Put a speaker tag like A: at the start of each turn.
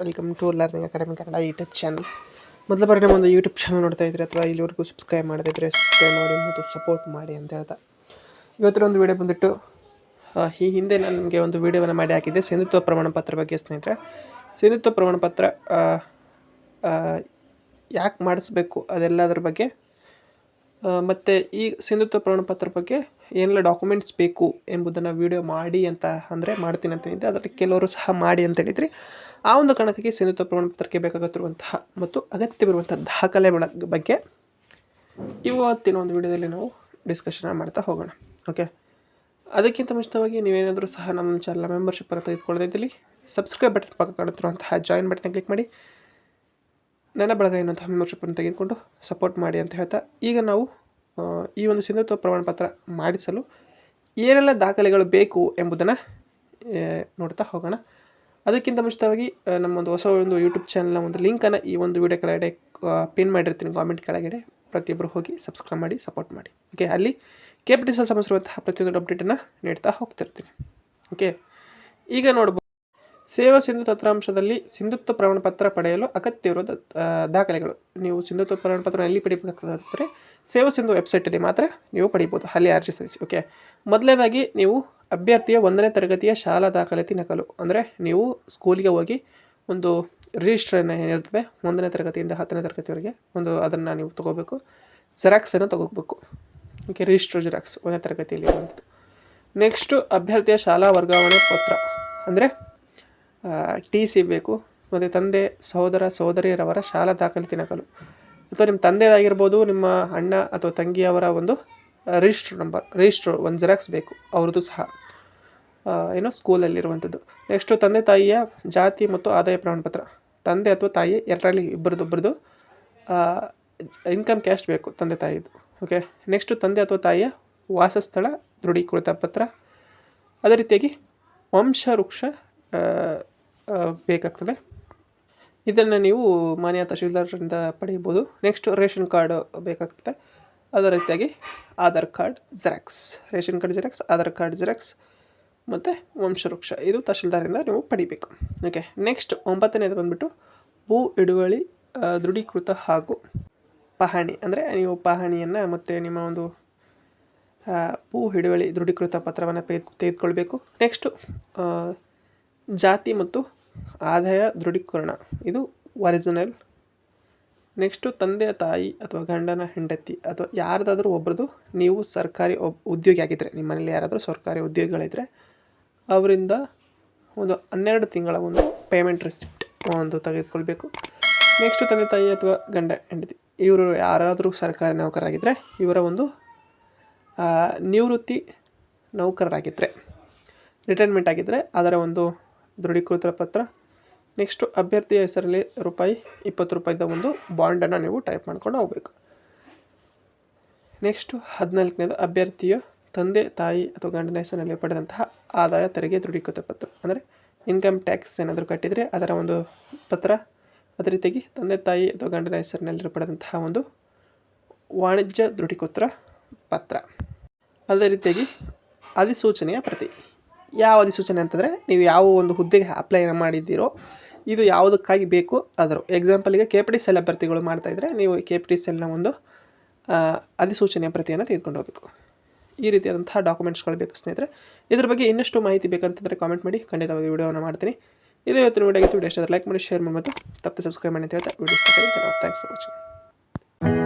A: Welcome to learning academy Kannada YouTube channel ಮೊದಲ ಬಾರಿ ಒಂದು ಯೂಟ್ಯೂಬ್ ಚಾನಲ್ ನೋಡ್ತಾ ಇದ್ರೆ ಅಥವಾ ಇಲ್ಲಿವರೆಗೂ ಸಬ್ಸ್ಕ್ರೈಬ್ ಮಾಡದಿದ್ದರೆ ಸಬ್ಸ್ಕ್ರೈಬ್ ಮಾಡಿ, ಮತ್ತು ಸಪೋರ್ಟ್ ಮಾಡಿ ಅಂತ ಹೇಳ್ತಾ. ಇವತ್ತಿನ ಒಂದು ವೀಡಿಯೋ ಬಂದುಬಿಟ್ಟು ಈ ಹಿಂದೆ ನಾನು ನಿಮಗೆ ಒಂದು ವೀಡಿಯೋವನ್ನು ಮಾಡಿ ಹಾಕಿದ್ದೆ, ಸಿಂಧುತ್ವ ಪ್ರಮಾಣ ಪತ್ರ ಬಗ್ಗೆ ಸ್ನೇಹಿತರೆ. ಸಿಂಧುತ್ವ ಪ್ರಮಾಣ ಪತ್ರ ಯಾಕೆ ಮಾಡಿಸ್ಬೇಕು ಅದೆಲ್ಲದರ ಬಗ್ಗೆ ಮತ್ತು ಈ ಸಿಂಧುತ್ವ ಪ್ರಮಾಣಪತ್ರ ಬಗ್ಗೆ ಏನೆಲ್ಲ ಡಾಕ್ಯುಮೆಂಟ್ಸ್ ಬೇಕು ಎಂಬುದನ್ನು ವೀಡಿಯೋ ಮಾಡಿ ಅಂತ ಅಂದರೆ ಮಾಡ್ತೀನಿ ಅಂತ ಹೇಳಿದ್ದೆ. ಅದರಲ್ಲಿ ಕೆಲವರು ಸಹ ಮಾಡಿ ಅಂತ ಹೇಳಿದ್ರಿ. ಆ ಒಂದು ಕಾರಣಕ್ಕಾಗಿ ಸಿಂಧುತ್ವ ಪ್ರಮಾಣಪತ್ರಕ್ಕೆ ಬೇಕಾಗುತ್ತಿರುವಂತಹ ಮತ್ತು ಅಗತ್ಯವಿರುವಂಥ ದಾಖಲೆಗಳ ಬಗ್ಗೆ ಇವತ್ತಿನ ಒಂದು ವಿಡಿಯೋದಲ್ಲಿ ನಾವು ಡಿಸ್ಕಷನ್ ಮಾಡ್ತಾ ಹೋಗೋಣ. ಓಕೆ ಅದಕ್ಕಿಂತ ಮುಂಚಿತವಾಗಿ ನೀವೇನಾದರೂ ಸಹ ನಮ್ಮ ಚಾನಲ್ ಮೆಂಬರ್ಶಿಪ್ಪನ್ನು ತೆಗೆದುಕೊಳ್ಳದಿದ್ದಲ್ಲಿ ಸಬ್ಸ್ಕ್ರೈಬ್ ಬಟನ್ ಪಕ್ಕ ಕಾಣುತ್ತಿರುವಂತಹ ಜಾಯಿನ್ ಬಟನ್ ಕ್ಲಿಕ್ ಮಾಡಿ. ನನ್ನ ಬಳಗ ಎನ್ನುವಂತಹ ಮೆಂಬರ್ಶಿಪ್ಪನ್ನು ತೆಗೆದುಕೊಂಡು ಸಪೋರ್ಟ್ ಮಾಡಿ ಅಂತ ಹೇಳ್ತಾ ಈಗ ನಾವು ಈ ಒಂದು ಸಿಂಧುತ್ವ ಪ್ರಮಾಣಪತ್ರ ಮಾಡಿಸಲು ಏನೆಲ್ಲ ದಾಖಲೆಗಳು ಬೇಕು ಎಂಬುದನ್ನು ನೋಡ್ತಾ ಹೋಗೋಣ. ಅದಕ್ಕಿಂತ ಮುಂಚಿತವಾಗಿ ನಮ್ಮೊಂದು ಹೊಸ ಒಂದು ಯೂಟ್ಯೂಬ್ ಚಾನಲ್ನ ಒಂದು ಲಿಂಕನ್ನು ಈ ಒಂದು ವಿಡಿಯೋ ಕೆಳಗಡೆ ಪಿನ್ ಮಾಡಿರ್ತೀನಿ ಕಾಮೆಂಟ್ ಕೆಳಗಡೆ. ಪ್ರತಿಯೊಬ್ಬರು ಹೋಗಿ ಸಬ್ಸ್ಕ್ರೈಬ್ ಮಾಡಿ ಸಪೋರ್ಟ್ ಮಾಡಿ. ಓಕೆ ಅಲ್ಲಿ ಕೆ ಪಿ ಟಿ ಸಿ ಸಂಬಂಧಿಸಿರುವಂತಹ ಪ್ರತಿಯೊಂದು ಅಪ್ಡೇಟನ್ನು ನೀಡ್ತಾ ಹೋಗ್ತಿರ್ತೀನಿ. ಓಕೆ ಈಗ ನೋಡ್ಬೋದು ಸೇವಾ ಸಿಂಧು ತತ್ರಾಂಶದಲ್ಲಿ ಸಿಂಧುತ್ವ ಪ್ರಮಾಣಪತ್ರ ಪಡೆಯಲು ಅಗತ್ಯವಿರುವ ದಾಖಲೆಗಳು. ನೀವು ಸಿಂಧುತ್ವ ಪ್ರಮಾಣಪತ್ರ ಎಲ್ಲಿ ಪಡಿಬೇಕಾಗ್ತದೆ ಅಂದರೆ ಸೇವಾ ಸಿಂಧು ವೆಬ್ಸೈಟಲ್ಲಿ ಮಾತ್ರ ನೀವು ಪಡಿಬೋದು. ಅಲ್ಲಿ ಅರ್ಜಿ ಸಲ್ಲಿಸಿ. ಓಕೆ ಮೊದಲನೇದಾಗಿ ನೀವು ಅಭ್ಯರ್ಥಿಯ ಒಂದನೇ ತರಗತಿಯ ಶಾಲಾ ದಾಖಲಾತಿ ನಕಲು. ಅಂದರೆ ನೀವು ಸ್ಕೂಲಿಗೆ ಹೋಗಿ ಒಂದು ರಿಜಿಸ್ಟ್ರನ್ನು ಏನಿರ್ತದೆ, ಒಂದನೇ ತರಗತಿಯಿಂದ ಹತ್ತನೇ ತರಗತಿವರೆಗೆ ಒಂದು ಅದನ್ನು ನೀವು ತೊಗೋಬೇಕು. ಜೆರಾಕ್ಸನ್ನು ತೊಗೋಬೇಕು. ಓಕೆ ರಿಜಿಸ್ಟರ್ ಜೆರಾಕ್ಸ್ ಒಂದನೇ ತರಗತಿಯಲ್ಲಿ ಇರುವಂಥದ್ದು. ನೆಕ್ಸ್ಟು ಅಭ್ಯರ್ಥಿಯ ಶಾಲಾ ವರ್ಗಾವಣೆ ಪತ್ರ. ಅಂದರೆ ಟಿ ಸಿ ಬೇಕು. ಮತ್ತು ತಂದೆ, ಸಹೋದರ, ಸಹೋದರಿಯರವರ ಶಾಲಾ ದಾಖಲಾತಿ ನಕಲು. ಅಥವಾ ನಿಮ್ಮ ತಂದೆದಾಗಿರ್ಬೋದು, ನಿಮ್ಮ ಅಣ್ಣ ಅಥವಾ ತಂಗಿಯವರ ಒಂದು ರಿಜಿಸ್ಟ್ರ್ ನಂಬರ್, ರಿಜಿಸ್ಟರ್ ಒಂದು ಜೆರಾಕ್ಸ್ ಬೇಕು, ಅವ್ರದ್ದು ಸಹ. ಏನೋ ಸ್ಕೂಲಲ್ಲಿರುವಂಥದ್ದು ನೆಕ್ಸ್ಟು ತಂದೆ ತಾಯಿಯ ಜಾತಿ ಮತ್ತು ಆದಾಯ ಪ್ರಮಾಣಪತ್ರ. ತಂದೆ ಅಥವಾ ತಾಯಿ ಎರಡರಲ್ಲಿ ಇಬ್ಬರದೊಬ್ಬರದು ಇನ್ಕಮ್ ಕ್ಯಾಸ್ಟ್ ಬೇಕು ತಂದೆ ತಾಯಿದು. ಓಕೆ ನೆಕ್ಸ್ಟು ತಂದೆ ಅಥವಾ ತಾಯಿಯ ವಾಸಸ್ಥಳ, ದೃಢೀಕೃತ ಪತ್ರ. ಅದೇ ರೀತಿಯಾಗಿ ವಂಶವೃಕ್ಷ ಬೇಕಾಗ್ತದೆ. ಇದನ್ನು ನೀವು ಮಾನ್ಯ ತಹಶೀಲ್ದಾರರಿಂದ ಪಡೆಯಬೋದು ನೆಕ್ಸ್ಟ್ ರೇಷನ್ ಕಾರ್ಡು ಬೇಕಾಗ್ತದೆ. ಅದೇ ರೀತಿಯಾಗಿ Aadhaar card xerox, ration card xerox, Aadhaar card xerox ಮತ್ತು ವಂಶವೃಕ್ಷ. ಇದು ತಹಶೀಲ್ದಾರಿಂದ ನೀವು ಪಡಿಬೇಕು. ಓಕೆ ನೆಕ್ಸ್ಟ್ ಒಂಬತ್ತನೇದು ಬಂದುಬಿಟ್ಟು ಭೂ ಹಿಡುವಳಿ ದೃಢೀಕೃತ ಹಾಗೂ ಪಹಣಿ. ಅಂದರೆ ನೀವು ಪಹಣಿಯನ್ನು ಮತ್ತು ನಿಮ್ಮ ಒಂದು ಭೂ ಹಿಡುವಳಿ ದೃಢೀಕೃತ ಪತ್ರವನ್ನು ಪೇ, ತೆಗೆದುಕೊಳ್ಬೇಕು. ನೆಕ್ಸ್ಟು ಜಾತಿ ಮತ್ತು ಆದಾಯ ದೃಢೀಕರಣ. ಇದು ಒರಿಜಿನಲ್ ನೆಕ್ಸ್ಟು ತಂದೆ, ತಾಯಿ ಅಥವಾ ಗಂಡನ ಹೆಂಡತಿ ಅಥವಾ ಯಾರ್ದಾದ್ರೂ ಒಬ್ರದ್ದು ನೀವು ಸರ್ಕಾರಿ ಒಬ್ ಉದ್ಯೋಗಿ ಆಗಿದ್ದರೆ ನಿಮ್ಮ ಮನೇಲಿ ಯಾರಾದರೂ ಸರ್ಕಾರಿ ಉದ್ಯೋಗಿಗಳಿದ್ದರೆ ಅವರಿಂದ ಒಂದು ಹನ್ನೆರಡು ತಿಂಗಳ ಒಂದು ಪೇಮೆಂಟ್ ರಿಸಿಪ್ಟ್ ಒಂದು ತೆಗೆದುಕೊಳ್ಬೇಕು. ನೆಕ್ಸ್ಟು ತಂದೆ, ತಾಯಿ ಅಥವಾ ಗಂಡ, ಹೆಂಡತಿ ಇವರು ಯಾರಾದರೂ ಸರ್ಕಾರಿ ನೌಕರರಾಗಿದ್ದರೆ ಇವರ ಒಂದು ನಿವೃತ್ತಿ ನೌಕರರಾಗಿದ್ದರೆ ರಿಟೈರ್ಮೆಂಟ್ ಆಗಿದ್ದರೆ ಅದರ ಒಂದು ದೃಢೀಕೃತ ಪತ್ರ ನೆಕ್ಸ್ಟು ಅಭ್ಯರ್ಥಿಯ ಹೆಸರಲ್ಲಿ ರೂಪಾಯಿ, ಇಪ್ಪತ್ತು ರೂಪಾಯಿದ ಒಂದು ಬಾಂಡನ್ನು ನೀವು ಟೈಪ್ ಮಾಡ್ಕೊಂಡು ಹೋಗ್ಬೇಕು. ನೆಕ್ಸ್ಟು ಹದಿನಾಲ್ಕನೇದು ಅಭ್ಯರ್ಥಿಯ ತಂದೆ, ತಾಯಿ ಅಥವಾ ಗಂಡನ ಹೆಸರಿನಲ್ಲಿ ಪಡೆದಂತಹ ಆದಾಯ ತೆರಿಗೆ ದೃಢೀಕೃತ ಪತ್ರ. ಅಂದರೆ ಇನ್ಕಮ್ ಟ್ಯಾಕ್ಸ್ ಏನಾದರೂ ಕಟ್ಟಿದರೆ ಅದರ ಒಂದು ಪತ್ರ, ಅದೇ ರೀತಿಯಾಗಿ ತಂದೆ, ತಾಯಿ ಅಥವಾ ಗಂಡನ ಹೆಸರಿನಲ್ಲಿ ಪಡೆದಂತಹ ಒಂದು ವಾಣಿಜ್ಯ ದೃಢೀಕೃತ ಪತ್ರ. ಅದೇ ರೀತಿಯಾಗಿ ಅಧಿಸೂಚನೆಯ ಪ್ರತಿ. ಯಾವ ಅಧಿಸೂಚನೆ ಅಂತಂದರೆ ನೀವು ಯಾವ ಒಂದು ಹುದ್ದೆಗೆ ಅಪ್ಲೈ ಮಾಡಿದ್ದೀರೋ ಇದು ಯಾವುದಕ್ಕಾಗಿ ಬೇಕು ಅದರ ಎಕ್ಸಾಂಪಲ್ಗೆ K P T C L ಅಭ್ಯರ್ಥಿಗಳು ಮಾಡ್ತಾಯಿದ್ರೆ ನೀವು ಕೆ ಪಿ ಟಿ ಸೆಲ್ನ ಒಂದು ಅಧಿಸೂಚನೆಯ ಪ್ರತಿಯನ್ನು ತೆಗೆದುಕೊಂಡು ಹೋಗಬೇಕು. ಈ ರೀತಿಯಾದಂತಹ ಡಾಕ್ಯುಮೆಂಟ್ಸ್ಗಳು ಬೇಕು ಸ್ನೇಹಿತರೆ. ಇದ್ರ ಬಗ್ಗೆ ಇನ್ನಷ್ಟು ಮಾಹಿತಿ ಬೇಕಂತಂದರೆ ಕಾಮೆಂಟ್ ಮಾಡಿ. ಖಂಡಿತವಾಗಿ ವೀಡಿಯೋವನ್ನು ಮಾಡ್ತೀನಿ. ಇದು ಇವತ್ತಿನ ವಿಡಿಯೋ ಆಗಿತ್ತು. ವಿಡಿಯೋ ಲೈಕ್ ಮಾಡಿ ಶೇರ್ ಮಾಡಿ ಮತ್ತು ತಪ್ಪದೆ ಸಬ್ಸ್ಕ್ರೈಬ್ ಮಾಡಿ ಅಂತ ಹೇಳ್ತಾ ವಿಡಿಯೋ ಥ್ಯಾಂಕ್ಸ್ ಫಾರ್ ವಾಚಿಂಗ್